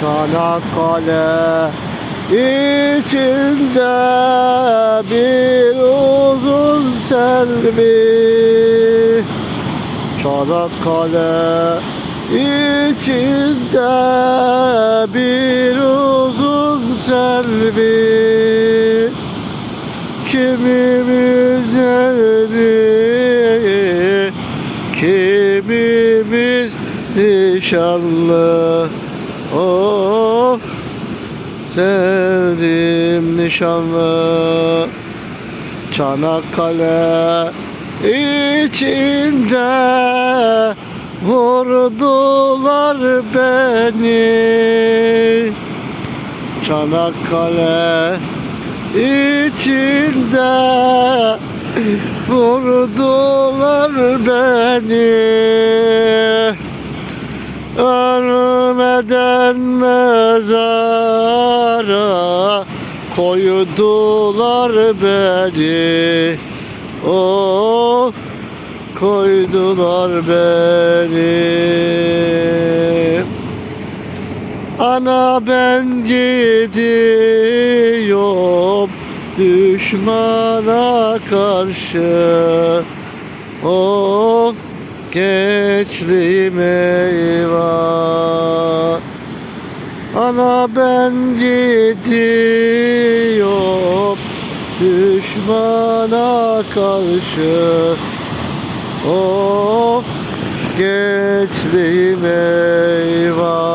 Çanakkale içinde bir uzun selvi Çanakkale içinde bir uzun selvi Kimimiz evli, kimimiz nişanlı Oh sevdim nişanlı Çanakkale içinde vurdular beni. Çanakkale içinde vurdular beni Ölmeden mezara koydular beni. Oh koydular beni. Ana ben gidiyorum düşmana karşı. Of gençliğim eyvah Ana ben gidiyorum. Düşmana karşı. Oh, gençliğim eyvah